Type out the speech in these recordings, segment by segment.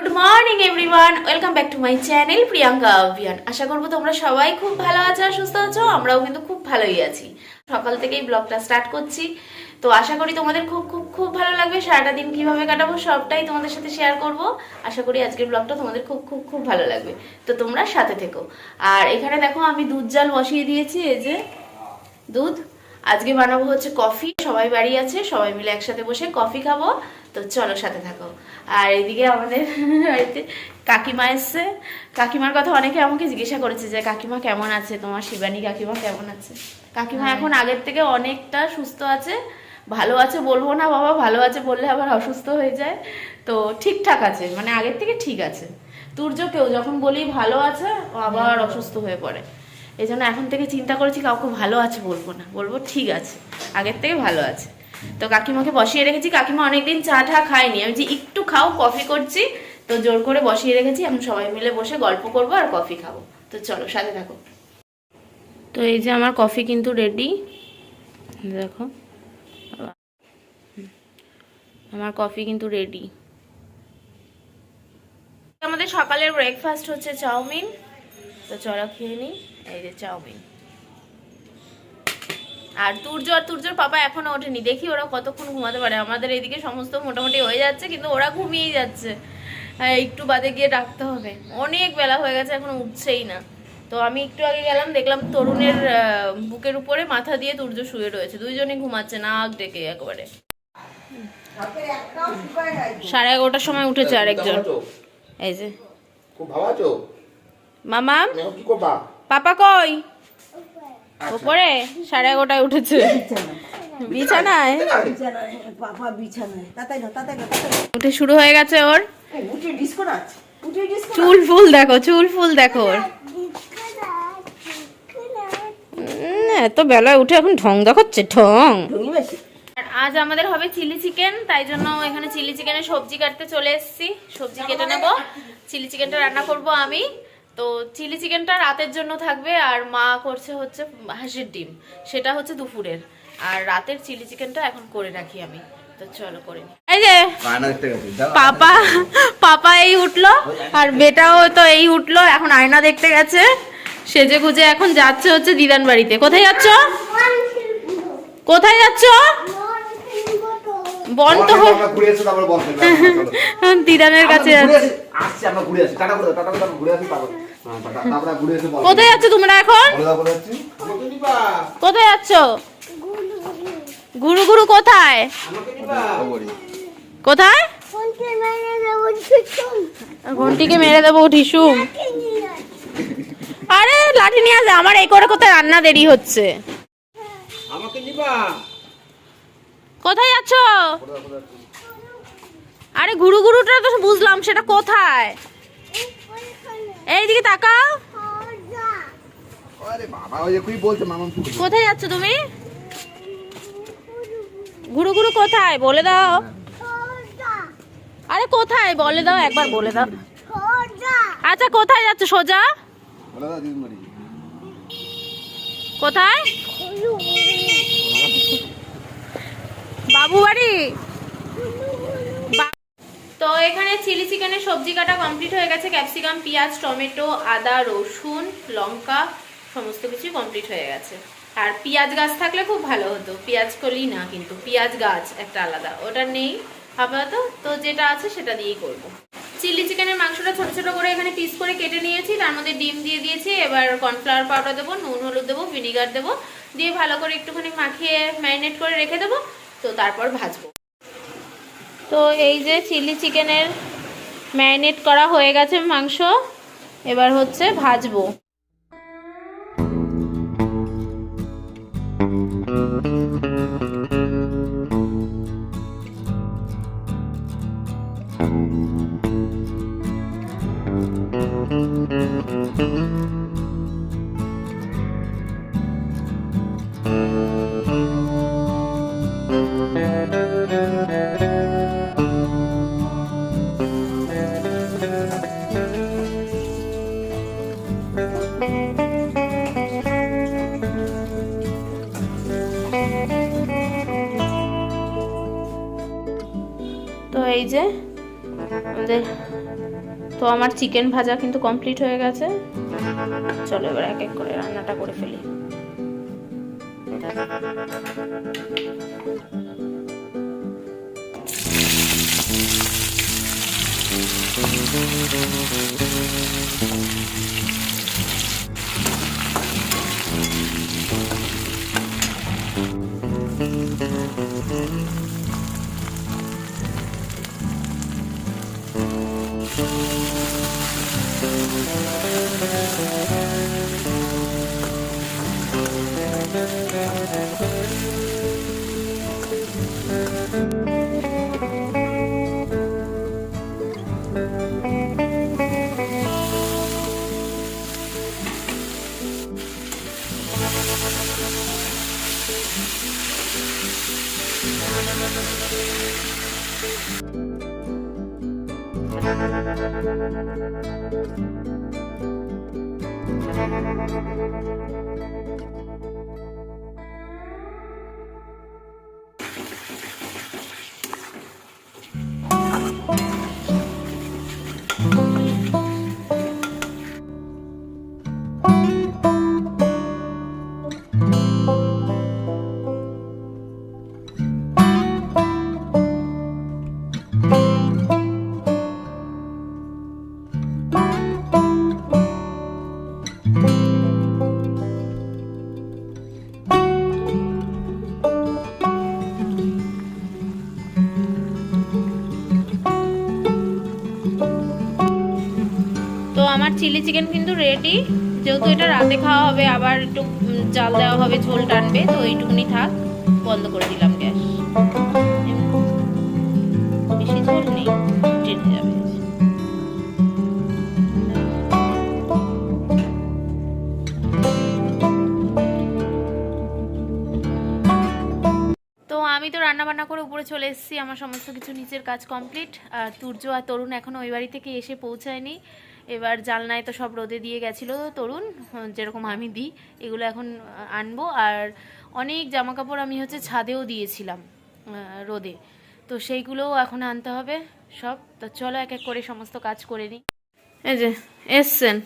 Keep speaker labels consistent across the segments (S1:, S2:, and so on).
S1: Good morning everyone welcome back to my channel Priyanka অভিয়ান আশা করব তোমরা সবাই খুব ভালো আছো আছো, আমরাও কিন্তু খুব ভালোই আছি। সকাল থেকেই ব্লগটা স্টার্ট করছি। তো আশা করি তোমাদের খুব খুব খুব ভালো লাগবে। সারাটা দিন কাটাবো সবটাই তোমাদের সাথে শেয়ার আশা করি আজকের ব্লগটা তোমাদের খুব খুব খুব ভালো লাগবে। তো তোমরা সাথে থেকো। আর এখানে দেখো আমি দুধ জাল বসিয়ে দিয়েছি, এই যে দুধ। আজকে বানাবো হচ্ছে কফি। সবাই বাড়ি আছে, সবাই মিলে একসাথে বসে কফি খাব। তো চলো সাথে থাকো। আর এদিকে আমাদের বাড়িতে কাকিমা এসছে। কাকিমার কথা অনেকে আমাকে জিজ্ঞাসা করেছে যে কাকিমা কেমন আছে? তোমার শিবানী কাকিমা কেমন আছে? কাকিমা এখন আগের থেকে অনেকটা সুস্থ আছে। ভালো আছে বলব না বাবা ভালো আছে বললে আবার অসুস্থ হয়ে যায়। তো ঠিকঠাক আছে মানে আগের থেকে ঠিক আছে। তুর্যকেও যখন বলি ভালো আছে ও আবার অসুস্থ হয়ে পড়ে। এই জন্য এখন থেকে চিন্তা করেছি কাউকে ভালো আছে বলব না। বলব ঠিক আছে আগের থেকে ভালো আছে। তো কাকিমাকে বসিয়ে রেখেছি। কাকিমা অনেকদিন চা ঠা খায়নি। আমি যে একটু খাও, কফি করছি, তো জোর করে বসিয়ে রেখেছি। আমি সবাই মিলে বসে গল্প করব আর কফি খাব। তো চলো, সাথে থাকো। তো এই যে আমার কফি কিন্তু রেডি। দেখো। আমার কফি কিন্তু রেডি। আমাদের সকালের ব্রেকফাস্ট হচ্ছে চাউমিন। তো চলো খেয়ে নিই। এই যে চাউমিন। আর তুর্য আর তুর্যর পাপা এখনও ওঠেনি। দেখি ওরা কতক্ষণ ঘুমাতে পারে। আমাদের এদিকে সমস্ত মোটামুটি হয়ে যাচ্ছে কিন্তু ওরা ঘুমিয়েই যাচ্ছে। হ্যাঁ একটু বাদে গিয়ে ডাকতে হবে। অনেক বেলা হয়ে গেছে এখন উঠছেই না। তো আমি একটু আগে গেলাম দেখলাম তরুণের বুকের উপরে মাথা দিয়ে তুর্য শুয়ে রয়েছে। দুইজনই ঘুমাচ্ছে না নাক ডেকে একবারে। সাড়ে এগারোটার সময় উঠেছে আরেকজন। এই যে। মামা?
S2: করবা?
S1: পাপা কই? উপরে সাড়ে এগারোটায় উঠেছে। বিছানায়?
S3: বিছানায় বাবা বিছানায়। তাতাই না তাতাই না
S1: উঠে শুরু হয়ে গেছে ওর।
S3: উঠে ডিস্কো নাচ
S1: চুল ফুল দেখো চুল ফুল দেখো ওর। এত বেলায় উঠে এখন ঢং দেখাচ্ছে ঢং। আজ আমাদের হবে চিলি চিকেন তাই জন্য এখানে চিলি চিকেনের সবজি কাটতে চলে এসেছি। সবজি কেটে নেব। চিলি চিকেনটা রান্না করব আমি। তো চিলি চিকেনটা রাতের জন্য থাকবে আর মা করছে হচ্ছে হাঁসের ডিম। সেটা হচ্ছে দুপুরের। আর রাতের চিলি চিকেনটা এখন করে রাখি আমি। তো চলো করে এই যে পাপা পাপা এই উঠল আর বেটাও তো এই উঠল। এখন আয়না দেখতে গেছে। সেজে গুজে এখন যাচ্ছে হচ্ছে দিদান বাড়িতে। কোথায় যাচ্ছ? কোথায় যাচ্ছ? বন তো দিদানের কাছে যাচ্ছে।
S2: হ্যাঁ,
S1: কোথায় যাচ্ছ তোমরা এখন? কোথায় যাচ্ছ? গুরু গুরু কোথায়? কোথায়? ঘন্টিকে মেরে দেবো ঠিসুম আরে লাঠি নিয়ে আসে আমার এই করে কোথায় রান্না দেরি হচ্ছে? কোথায় যাচ্ছ? আরে গুরু গুরুটা তো বুঝলাম সেটা কোথায়? এইদিকে তাকাও? কোথায় যাচ্ছ তুমি? গুরু গুরু কোথায়? বলে দাও। আরে কোথায়? বলে দাও একবার বলে দাও। আচ্ছা কোথায় যাচ্ছ? সোজা? কোথায়? বাবু বাড়ি তো এখানে চিলি চিকেনের সবজি কাটা কমপ্লিট হয়ে গেছে। ক্যাপসিকাম, পেঁয়াজ, টমেটো, আদা, রসুন, লঙ্কা, সমস্ত কিছু কমপ্লিট হয়ে গেছে। আর পেঁয়াজ গাছ থাকলে খুব ভালো হতো। পেঁয়াজ কলি না কিন্তু, পেঁয়াজ গাছ একটা আলাদা। ওটা নেই আপাতত। তো যেটা আছে সেটা দিয়েই করব। চিলি চিকেনের মাংসটা ছোট ছোট করে এখানে পিস করে কেটে নিয়েছি। তার মধ্যে ডিম দিয়ে দিয়েছি। এবার কর্নফ্লাওয়ার পাউডার দেবো, নুন, হলুদ দেবো ভিনিগার দেবো। দিয়ে ভালো করে একটুখানি মাখিয়ে ম্যারিনেট করে রেখে দেবো। তো তারপর ভাজবো। তো এই যে চিলি চিকেনের ম্যারিনেট করা হয়ে গেছে মাংস এবার হচ্ছে ভাজবো। আমার চিকেন ভাজা কিন্তু কমপ্লিট হয়ে গেছে। চলো এবার এক এক করে রান্নাটা করে ফেলি। তো যেহেতু এটা রাতে খাওয়া হবে, আবার একটু জাল দেওয়া হবে, ঝোল টানবে, তো এইটুকুনি থাক, বন্ধ করে দিলাম গ্যাস। বেশি ঝোল নেই যাবে। আমি তো রান্না বান্না করে উপরে চলে এসেছি, আমার সমস্ত কিছু নিচের কাজ কমপ্লিট আর তুর্য আর তরুণ এখনও ওই বাড়ি থেকে এসে পৌঁছায়নি। এবার জালনায় তো সব রোদে দিয়ে গেছিল তরুণ যেরকম আমি দিই এগুলো এখন আনব। আর অনেক জামা কাপড় আমি হচ্ছে ছাদেও দিয়েছিলাম রোদে। তো সেইগুলোও এখন আনতে হবে সব। তো চলো এক এক করে সমস্ত কাজ করে নিই। এই যে এসছেন।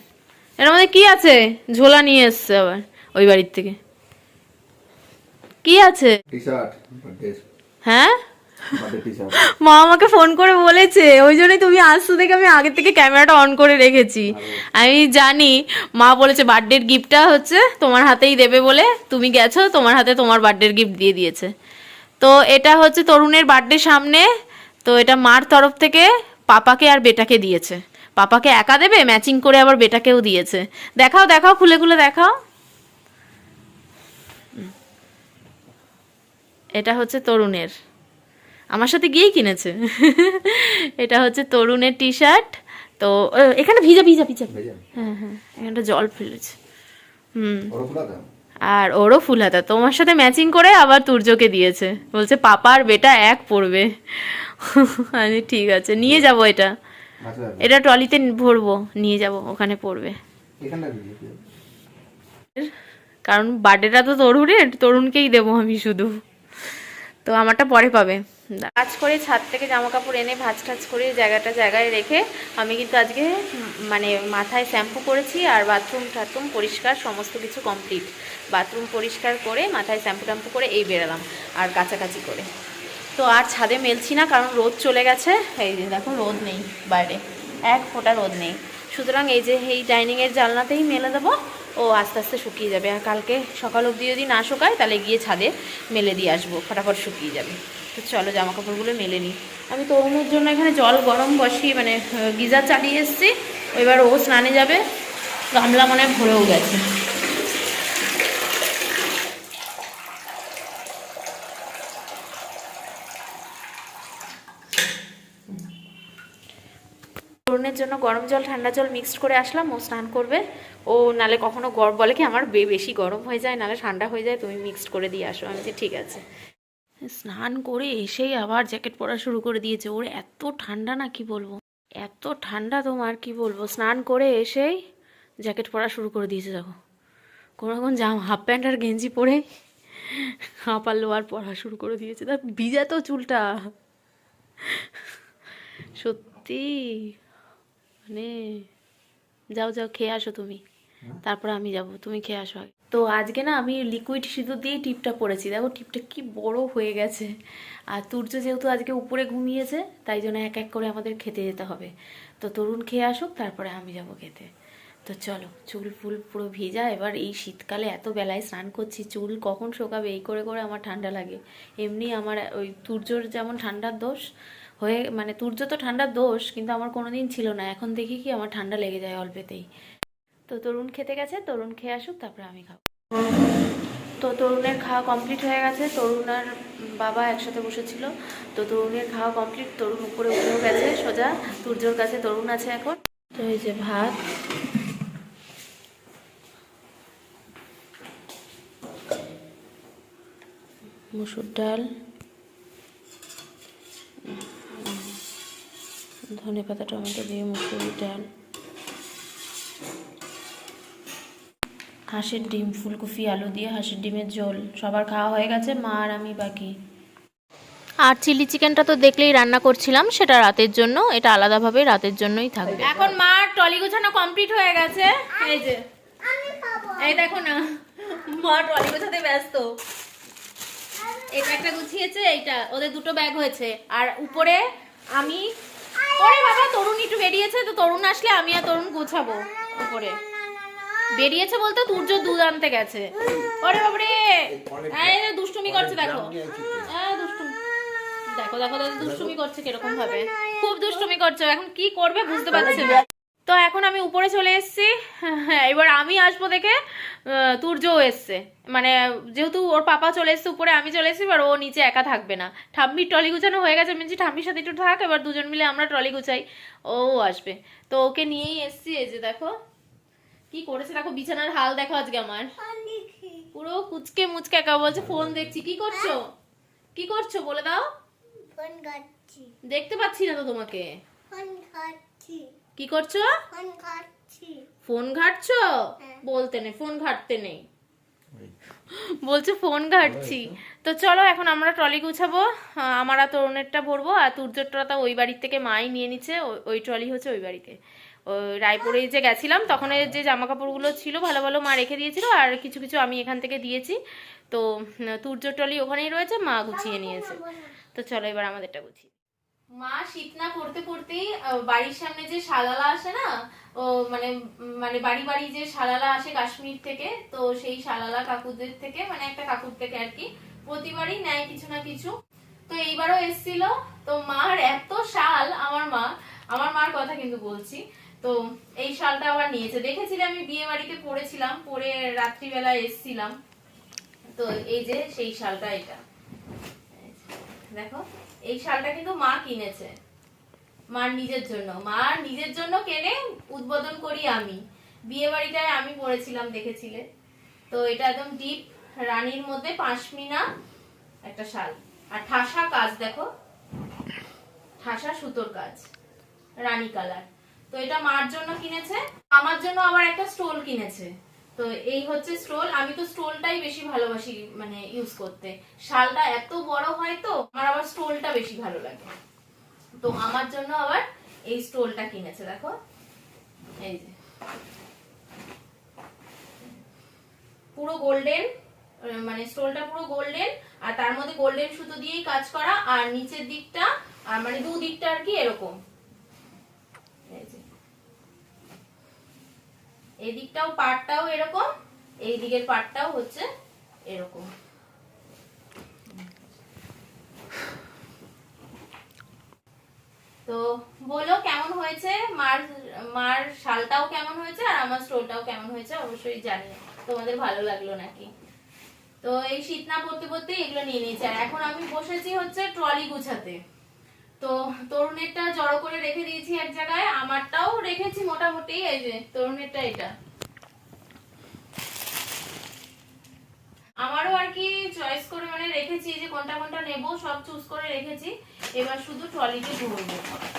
S1: এর মধ্যে কি আছে? ঝোলা নিয়ে এসছে আবার ওই বাড়ির থেকে। কি আছে? হ্যাঁ? মা আমাকে ফোন করে বলেছে ওই জন্যই তুমি আসছো দেখে আমি আগে থেকে ক্যামেরাটা অন করে রেখেছি। আমি জানি মা বলেছে বার্থডের গিফটটা হচ্ছে তোমার হাতেই দেবে বলে তুমি গেছো তোমার হাতে তোমার বার্থডের গিফট দিয়ে দিয়েছে। তো এটা হচ্ছে তরুণের বার্থডে সামনে তো এটা মার তরফ থেকে পাপাকে আর বেটাকে দিয়েছে। পাপাকে একা দেবে ম্যাচিং করে আবার বেটাকেও দিয়েছে। দেখাও দেখাও খুলে খুলে দেখাও। এটা হচ্ছে তরুণের। আমার সাথে গিয়েই কিনেছে। এটা হচ্ছে তরুণের টি শার্ট তো এখানে ভিজা ভিজা ভিজা। হ্যাঁ হ্যাঁ এখানটা জল ফেলেছে। হুম। আর ওরও ফুল হাতা। তোমার সাথে ম্যাচিং করে আবার তুর্যকে দিয়েছে। বলছে পাপা আর বেটা এক পড়বে আমি ঠিক আছে নিয়ে যাব এটা। এটা ট্রলিতে ভরবো নিয়ে যাব ওখানে পড়বে কারণ বার্থডেটা তো তরুণের তরুণকেই দেবো আমি শুধু। তো আমারটা পরে পাবে। কাজ করে ছাদ থেকে জামা কাপড় এনে ভাজ টাজ করে জায়গাটা জায়গায় রেখে আমি কিন্তু আজকে মানে মাথায় শ্যাম্পু করেছি আর বাথরুম টাথরুম পরিষ্কার, সমস্ত কিছু কমপ্লিট। বাথরুম পরিষ্কার করে মাথায় শ্যাম্পু ট্যাম্পু করে এই বেরালাম আর কাছাকাছি করে। তো আর ছাদে মেলছি না কারণ রোদ চলে গেছে। এই দেখো রোদ নেই বাইরে, এক ফোঁটা রোদ নেই। সুতরাং এই যে এই ডাইনিংয়ের জানলাতেই মেলে দেবো। ও আস্তে আস্তে শুকিয়ে যাবে। আর কালকে সকাল অবধি যদি না শুকায় তাহলে গিয়ে ছাদে মেলে দিয়ে আসব। ফটাফট শুকিয়ে যাবে। তো চলো জামা কাপড়গুলো মেলে নিই। আমি তরুণের জন্য এখানে জল গরম বসিয়ে মানে গিজার চালিয়ে এসেছি। এবার ও স্নানে যাবে। গামলা মনে ভরেও গেছে। তরুণের জন্য গরম জল, ঠান্ডা জল মিক্সড করে আসলাম। ও স্নান করবে। ও নালে কখনো গরম বলে কি, আমার বেশি গরম হয়ে যায়, নালে ঠান্ডা হয়ে যায়, তুমি মিক্সড করে দিয়ে আসো। আমি ঠিক আছে। স্নান করে এসেই আবার জ্যাকেট পরা শুরু করে দিয়েছে। ওর এত ঠান্ডা না কি বলব? এত ঠান্ডা তোমার কি বলব? স্নান করে এসেই জ্যাকেট পরা শুরু করে দিয়েছে দেখো। কোনো রকম জাম হাফ প্যান্ট আর গেঞ্জি পরে হাঁপার লোয়ার পরা শুরু করে দিয়েছে। তার ভিজা তো চুলটা। সত্যি? মানে যাও যাও খেয়ে আসো তুমি। তারপর আমি যাব। তুমি খেয়ে আসো আগে। তো আজকে না আমি লিকুইড সিঁদুর দিয়ে টিপটা পরেছি। দেখো টিপটা কি বড় হয়ে গেছে। আর তুর্য যেহেতু আজকে উপরে ঘুমিয়েছে, তাই জন্য এক এক করে আমাদের খেতে যেতে হবে। তো তরুণ খেয়ে আসুক, তারপরে আমি যাব খেতে। তো চলো, চুল ফুল পুরো ভিজা। এবার এই শীতকালে এত বেলায় স্নান করছি, চুল কখন শোকাবে, এই করে করে আমার ঠান্ডা লাগে। এমনি আমার ওই তুর্যর যেমন ঠান্ডার দোষ হয়ে মানে তুর্য তো ঠান্ডার দোষ, কিন্তু আমার কোনো দিন ছিল না। এখন দেখি কি আমার ঠান্ডা লেগে যায় অল্পেতেই। তো তরুণ খেতে গেছে, তরুণ খেয়ে আসুক, তারপরে আমি খাব। তো তরুণের খাওয়া কমপ্লিট হয়ে গেছে, তরুণ আর বাবা একসাথে বসেছিল। তো তরুণের খাওয়া কমপ্লিট তরুণ উপরে উঠেও গেছে সোজা তুর্যর কাছে তরুণ আছে এখন। তো এই যে ভাত। মুসুর ডাল। ধনে পাতা টমেটো দিয়ে মুসুর ডাল। হাঁসের ডিম ফুলকপি আলু দিয়ে হাঁসের ডিমের ঝোল সবার খাওয়া হয়ে গেছে মা আর আমি বাকি। আর চিলি চিকেনটা তো দেখলেই রান্না করছিলাম সেটা রাতের জন্য এটা আলাদাভাবে রাতের জন্যই থাকবে। এখন মা টলি গোছানো কমপ্লিট হয়ে গেছে। এই যে এই দেখো না মা টলি গোছাতে ব্যস্ত। এটা একটা গুছিয়েছে এইটা ওদের দুটো ব্যাগ হয়েছে। আর উপরে আমি ওরে বাবা তরুণ একটু বেরিয়েছে তো তরুণ আসলে আমি আর তরুণ গুছাবো উপরে। বেরিয়েছে বলতে তুর্য দুধ আনতে গেছে। ওরে বাবারে দুষ্টুমি করছে দেখো। দুষ্টুমি দেখো দেখো দাদা দুষ্টুমি করছে কীরকম ভাবে। খুব দুষ্টুমি করছে। এখন কি করবে বুঝতে পারছি না। তো এখন আমি উপরে চলে এসেছি। হ্যাঁ এবার আমি আসব দেখে তুর্যও এসছে। মানে যেহেতু ওর পাপা চলে এসছে উপরে আমি চলে এসেছি এবার ও নিচে একা থাকবে না। ঠাম্মির ট্রলি গুছানো হয়ে গেছে। আমি বলছি ঠাম্মির সাথে একটু থাক এবার দুজন মিলে আমরা ট্রলি গুছাই। ও আসবে। তো ওকে নিয়েই এসছি এই যে দেখো। কি করেছে? দেখো বিছানার হাল দেখো আজকে আমার। পুরো কুচকে মুচকে একা বলছে ফোন দেখছি। কি করছ? কি করছ? বলে দাও।
S4: ফোন ঘাটছি।
S1: দেখতে পাচ্ছি না তো তোমাকে।
S4: ফোন ঘাটছি।
S1: কি করছ?
S4: ফোন ঘাটছি।
S1: ফোন ঘাটছো? বলতে নেই ফোন ঘাটতে নেই। বলছে ফোন ঘাটছি। তো চলো এখন আমরা ট্রলি গুছাবো। আমার আর তরুণেরটা ভরবো আর তুর্যটা ওই বাড়ির থেকে মাই নিয়ে নিচ্ছে ওই- ট্রলি হচ্ছে ওই বাড়িতে। রায়পুরে যে গেছিলাম, তখন যে জামা কাপড়গুলো ছিল, ভালো ভালো মা রেখে দিয়েছিল, আর কিছু কিছু আমি এখান থেকে দিয়েছি। তো তুর্য ট্রলি ওখানেই রয়েছে, মা গুছিয়ে নিয়েছে। তো চলো এবার আমাদেরটা গুছি মা শীত না পড়তে পড়তেই বাড়ির সামনে যে শালালা আসে না, ও মানে মানে বাড়ি বাড়ি যে শালালা আসে কাশ্মীর থেকে, তো সেই শালালা কাকুদের থেকে মানে একটা কাকুর থেকে আর কি, প্রতিবারই নেয় কিছু না কিছু। তো এইবারও এসছিল, তো মার এত শাল, আমার মা, আমার মার কথা কিন্তু বলছি তো এই শালটা আবার নিয়েছে। দেখেছিলে আমি বিয়ে বাড়িতে পড়েছিলাম পরে রাত্রিবেলা এসছিলাম। তো এই যে সেই শালটা এটা। দেখো, এই শালটা কিন্তু মা কিনেছে। মার নিজের জন্য। মার নিজের জন্য কেনে উদ্বোধন করি আমি। বিয়ে বাড়িটায় আমি পড়েছিলাম, দেখেছিলে? তো এটা একদম ডিপ রানীর মধ্যে পাঁচমিনা একটা শাল। আর ঠাসা কাজ দেখো। ঠাসা সুতোর কাজ, রানী কালার তো এটা মার জন্য কিনেছে, আমার জন্য আবার একটা স্টোল কিনেছে। তো এই হচ্ছে স্টোল, আমি তো স্টোলটাই বেশি ভালোবাসি মানে ইউজ করতে। শালটা এত বড় হয় তো, আমার আবার স্টোলটা বেশি ভালো লাগে। তো আমার জন্য আবার এই স্টোলটা কিনেছে, দেখো। এই যে। পুরো গোল্ডেন মানে স্টোলটা পুরো গোল্ডেন, আর তার মধ্যে গোল্ডেন সুতো দিয়েই কাজ করা, আর নিচের দিকটা, আর মানে দু দিকটা আর কি এরকম এই যে এই দিকটাও পাটটাও এরকম এই দিকের পাটটাও হচ্ছে এরকম। তো বলো কেমন হয়েছে? মার মার শালটাও কেমন হয়েছে আর আমার স্টোলটাও কেমন হয়েছে অবশ্যই জানি। তোমাদের ভালো লাগল নাকি? তো এই শীত না পড়তে পড়তে এগুলো নিয়ে নিয়েছে। আর এখন আমি বসেছি হচ্ছে ট্রলি গুছাতে। তো তরুণেরটা জড়ো করে রেখে দিয়েছি এক জায়গায়, আমারটাও রেখেছি মোটামুটি, এই যে তরুণেরটা এটা। আমারও আর কি চয়েস করে মানে রেখেছি যে কোনটা কোনটা নেব, সব চুজ করে রেখেছি। এবার শুধু ট্রলিতে ভরবো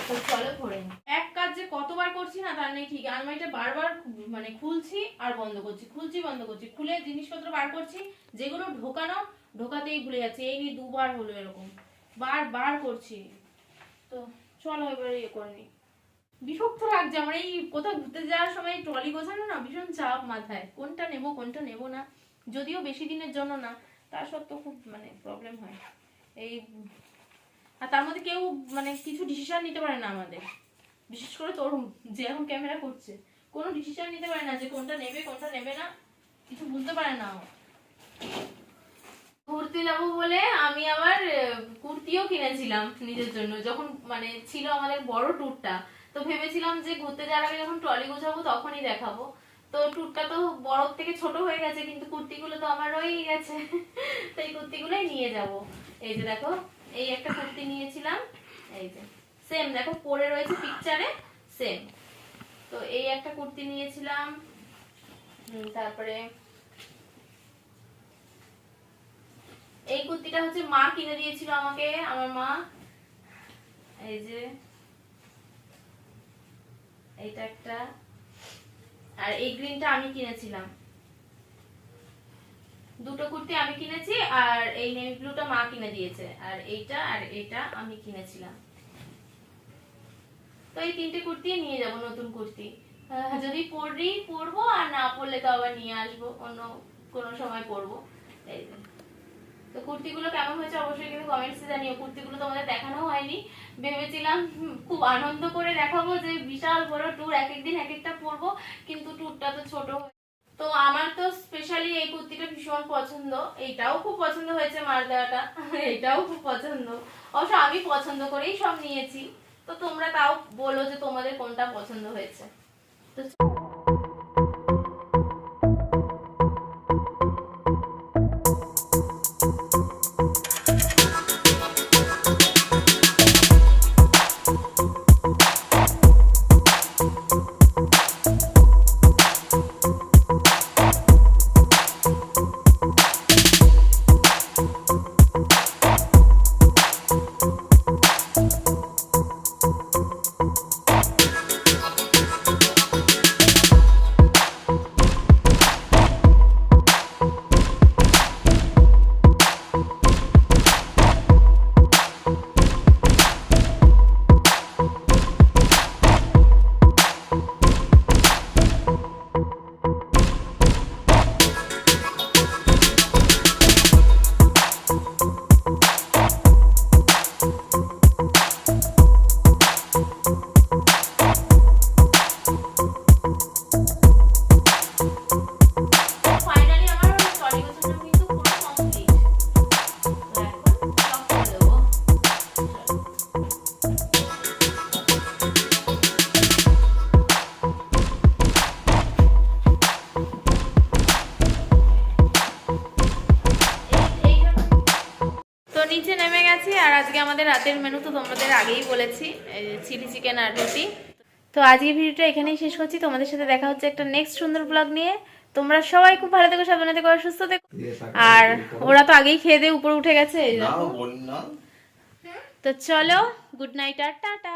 S1: তো চলো ভরে এক কাজ যে কতবার করছি না, তার নেই ঠিক। আলমারিটা বারবার মানে খুলছি আর বন্ধ করছি, খুলছি, বন্ধ করছি। খুলে জিনিসপত্র বার করছি, যেগুলো ঢোকানো, ঢোকাতেই ভুলে যাচ্ছি। এই নিয়ে দুবার হলো এরকম। বার বার করছি। তো চলো এবার ইয়ে করে নিই। বিরক্ত লাগছে আমার, এই কোথাও ঘুরতে যাওয়ার সময় ট্রলি গোছানো না ভীষণ চাপ মাথায়। কোনটা নেব কোনটা নেব না, যদিও বেশি দিনের জন্য না, তা সত্ত্বেও খুব মানে প্রবলেম হয়। এই, আর তার মধ্যে কেউ মানে কিছু ডিসিশন নিতে পারে না আমাদের। বিশেষ করে তোর যে এখন ক্যামেরা করছে, কোনো ডিসিশন নিতে পারে না যে কোনটা নেবে কোনটা নেবে না, কিছু বুঝতে পারে না। ঘুরতে যাব বলে আমি আবার কুর্তিও কিনেছিলাম নিজের জন্য। যখন মানে ছিল আমাদের বড় ট্যুরটা, তো ভেবেছিলাম যে ঘুরতে যাওয়ার আগে যখন ট্রলি গোছাবো তখনই দেখাবো। তো ট্যুরটা তো বড় থেকে ছোট হয়ে গেছে, কিন্তু কুর্তিগুলো তো আমার রয়েই গেছে। তো এই কুর্তিগুলোই নিয়ে যাব। এই যে দেখো, এই একটা কুর্তি নিয়েছিলাম, এই যে সেম দেখো, পরে রয়েছে পিকচারে সেম তো এই একটা কুর্তি নিয়েছিলাম তারপরে এই কুর্তিটা হচ্ছে মা কিনে দিয়েছিল আমাকে, আমার মা। এই যে। এইটা একটা। আর এই গ্রিনটা আমি কিনেছিলাম। দুটো কুর্তি আমি কিনেছি আর এই নেভি ব্লুটা মা কিনে দিয়েছে। আর এইটা আর এইটা আমি কিনেছিলাম। তো এই তিনটে কুর্তি নিয়ে যাব, নতুন কুর্তি। যদি পরি পরবো আর না পরলে তো আবার নিয়ে আসব, অন্য কোনো সময় পরবো। এই। তো কুর্তিগুলো কেমন হয়েছে অবশ্যই কিন্তু কমেন্টসে জানিও। কুর্তিগুলো তোমাদের দেখানো হয়নি। ভেবেছিলাম খুব আনন্দ করে দেখাবো যে বিশাল বড় ট্যুর এক একদিন এক একটা পরবো, কিন্তু ট্যুরটা তো ছোট তো আমার তো স্পেশালি এই কুর্তিটা ভীষণ পছন্দ। এইটাও খুব পছন্দ হয়েছে মার দেওয়াটা। এইটাও খুব পছন্দ। অবশ্য আমি পছন্দ করেই সব নিয়েছি। তো তোমরা তাও বলো যে তোমাদের কোনটা পছন্দ হয়েছে। তো আমাদের রাতের মেনু তো তোমাদের আগেই বলেছি চিলি চিকেন আর রুটি। তো আজকে ভিডিওটা এখানেই শেষ করছি। তোমাদের সাথে দেখা হচ্ছে একটা নেক্সট সুন্দর ব্লগ নিয়ে। তোমরা সবাই খুব ভালো থেকো সাবধানে থেকো অসুস্থ সুস্থ থেকো। আর ওরা তো আগেই খেয়ে দিয়ে উপরে উঠে গেছে তো চলো গুড নাইট আর টাটা।